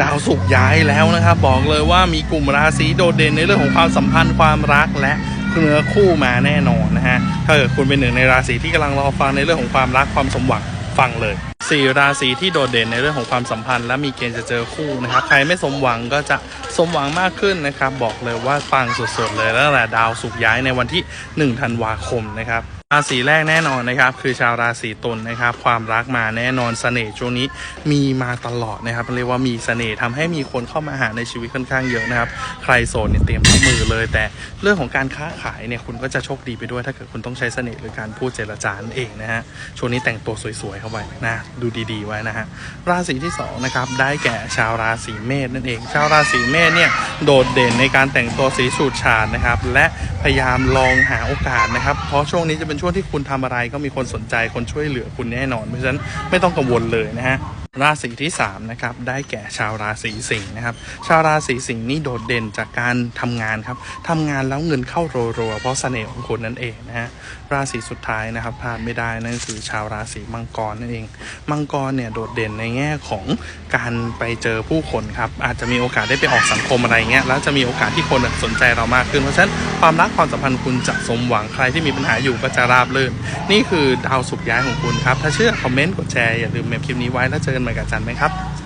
ดาวสุกย้ายแล้วนะครับ บอกเลยว่ามีกลุ่มราศีโดดเด่นในเรื่องของความสัมพันธ์ความรักและเนื้อคู่มาแน่นอนนะฮะถ้าเกิดคุณเป็นหนึ่งในราศีที่กำลังรอฟังในเรื่องของความรักความสมหวังฟังเลยสี่ราศีที่โดดเด่นในเรื่องของความสัมพันธ์ และมีเกณฑ์จะเจอคู่นะครับใครไม่สมหวังก็จะสมหวังมากขึ้นนะครับ บอกเลยว่าฟังสดๆเลยแล้วแหละดาวสุกย้ายในวันที่1ธันวาคมนะครับ ราศีแรกแน่นอนนะครับ คือชาวราศีตุลนะครับ ความรักมาแน่นอนเสน่ห์ช่วงนี้มีมาตลอดนะครับเรียกว่ามีเสน่ห์ทำให้มีคนเข้ามาหาในชีวิตค่อนข้างเยอะนะครับ ใครโสดเนี่ยเตรียมรับมือเลย แต่เรื่องของการค้าขายเนี่ยคุณก็จะโชคดีไปด้วย ถ้าเกิดคุณต้องใช้เสน่ห์หรือการพูดเจรจานเองนะฮะช่วงนี้แต่งตัวสวยๆเข้าไปนะดูดีๆไว้นะฮะราศีที่สองนะครับได้แก่ชาวราศีเมษนั่นเอง ชาวราศีเมษเนี่ยโดดเด่นในการแต่งตัวสีฉูดฉาดนะครับและพยายามลองหาโอกาสนะครับเพราะช่วงนี้จะเป็นช่วงที่คุณทำอะไรก็มีคนสนใจคนช่วยเหลือคุณแน่นอน เพราะฉะนั้นไม่ต้องกังวลเลยนะฮะ ราศีที่3นะครับได้แก่ชาวราศีสิงห์นะครับ ชาวราศีสิงห์นี่โดดเด่นจากการทำงานครับทำงานแล้วเงินเข้ารัวๆเพราะเสน่ห์ของคุณนั่นเองนะฮะราศีสุดท้ายนะครับพลาดไม่ได้นั่นคือชาวราศีมังกรนั่นเอง มังกรเนี่ยโดดเด่นในแง่ของการไปเจอผู้คนครับอาจจะมีโอกาสได้ไปออกสังคมอะไรเงี้ยแล้วจะมีโอกาสที่คนสนใจเรามากขึ้นเพราะฉะนั้นความรักความสัมพันธ์คุณจะสมหวังใครที่มีปัญหาอยู่ก็จะราบรื่นนี่คือดาวสุกย้ายของคุณครับถ้าเชื่อคอมเมนต์กดแชร์อย่าลืมเมมคลิปนี้ไว้แล้วเจอกันเหมือนกับจันไหมครับ